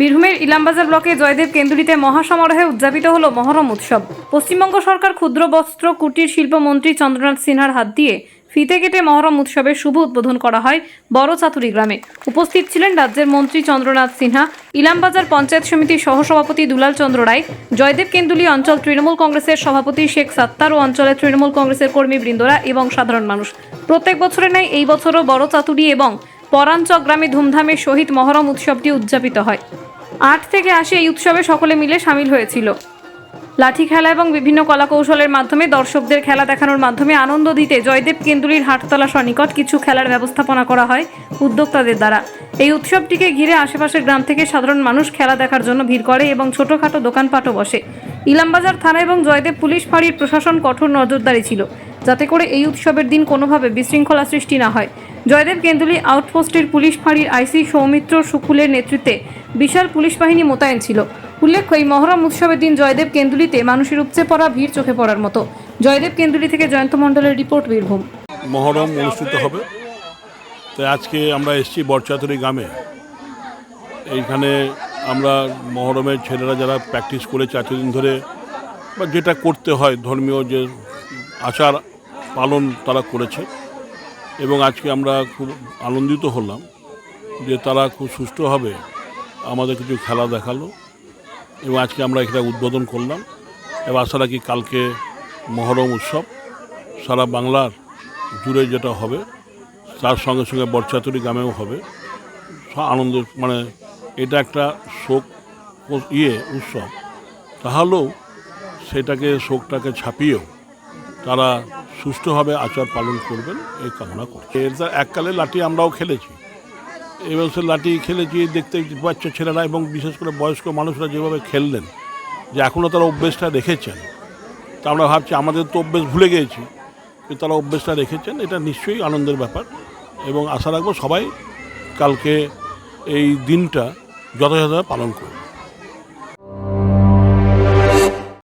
বীরভূমের ইলামবাজার ব্লকে জয়দেব কেন্দুরিতে মহাসমারোহে উদযাপিত হল মহরম উৎসব। পশ্চিমবঙ্গ সরকার ক্ষুদ্র বস্ত্র, কুটির শিল্প মন্ত্রী চন্দ্রনাথ সিনহার হাত দিয়ে ফিতে কেটে মহরম উৎসবের শুভ উদ্বোধন করা হয় বড় চাতুরি গ্রামে। উপস্থিত ছিলেন রাজ্যের মন্ত্রী চন্দ্রনাথ সিনহা, ইলামবাজার পঞ্চায়েত সমিতির সহসভাপতি দুলাল চন্দ্র রায়, জয়দেব কেন্দুলি অঞ্চল তৃণমূল কংগ্রেসের সভাপতি শেখ সাত্তার ও অঞ্চলের তৃণমূল কংগ্রেসের কর্মীবৃন্দরা এবং সাধারণ মানুষ। প্রত্যেক বছরের ন্যায় এই বছরও বড় চাতুরি এবং পরাঞ্চক গ্রামে ধুমধামের সহিত মহরম উৎসবটি উদযাপিত হয়। আট থেকে আশি এই উৎসবে সকলে মিলে সামিল হয়েছিল। লাঠি খেলা এবং বিভিন্ন কলা কৌশলের মাধ্যমে দর্শকদের খেলা দেখানোর মাধ্যমে আনন্দ দিতে জয়দেব কেন্দুলির হাটতলা সনিকট কিছু খেলার ব্যবস্থাপনা করা হয় উদ্যোক্তাদের দ্বারা। এই উৎসবটিকে ঘিরে আশেপাশের গ্রাম থেকে সাধারণ মানুষ খেলা দেখার জন্য ভিড় করে এবং ছোটোখাটো দোকানপাটও বসে। ইলামবাজার থানা এবং জয়দেব পুলিশ ফাঁড়ির প্রশাসন কঠোর নজরদারি ছিল, যাতে করে এই উৎসবের দিন কোনোভাবে বিশৃঙ্খলা সৃষ্টি না হয়। জয়দেব কেন্দুলি আউটপোস্টের পুলিশ ফাঁড়ির আইসি সৌমিত্র শুকুলের নেতৃত্বে বিশাল পুলিশ বাহিনী মোতায়েন ছিল। উল্লেখ্য, এই মহরম উৎসবের দিন জয়দেব কেন্দুলিতে মানুষের উপচে পড়া ভিড় চোখে পড়ার মতো। জয়দেব কেন্দুলি থেকে জয়ন্ত মণ্ডলের রিপোর্ট, বীরভূম। মহরম অনুষ্ঠিত হবে। তো আজকে আমরা এসেছি বরচাতুরি গ্রামে। এইখানে আমরা মহরমের ছেলেরা যারা প্র্যাকটিস করে এতদিন ধরে, বা যেটা করতে হয়, ধর্মীয় যে আচার পালন তারা করেছে। এবং আজকে আমরা খুব আনন্দিত হলাম যে তারা খুব সুষ্ঠুভাবে আমাদের কিছু খেলা দেখাল এবং আজকে আমরা এটা উদ্বোধন করলাম। এবং আশা রাখি কালকে মহরম উৎসব, সারা বাংলার জুড়ে যেটা হবে, তার সঙ্গে সঙ্গে বরচাতুরি গ্রামেও হবে। আনন্দের মানে এটা একটা শোক ইয়ে উৎসব। তাহলেও সেটাকে, শোকটাকে ছাপিয়েও তারা সুষ্ঠুভাবে আচার পালন করবেন, এই কামনা করছে। এটা এককালে লাঠি আমরাও খেলেছি। এবং সে লাঠি খেলেছি দেখতে বাচ্চা ছেলেরা এবং বিশেষ করে বয়স্ক মানুষরা যেভাবে খেললেন, যে এখনও তারা অভ্যেসটা রেখেছেন। তা আমরা ভাবছি, আমাদের তো অভ্যেস ভুলে গিয়েছি, যে তারা অভ্যেসটা রেখেছেন, এটা নিশ্চয়ই আনন্দের ব্যাপার। এবং আশা রাখব সবাই কালকে এই দিনটা যথাযথভাবে পালন করবে।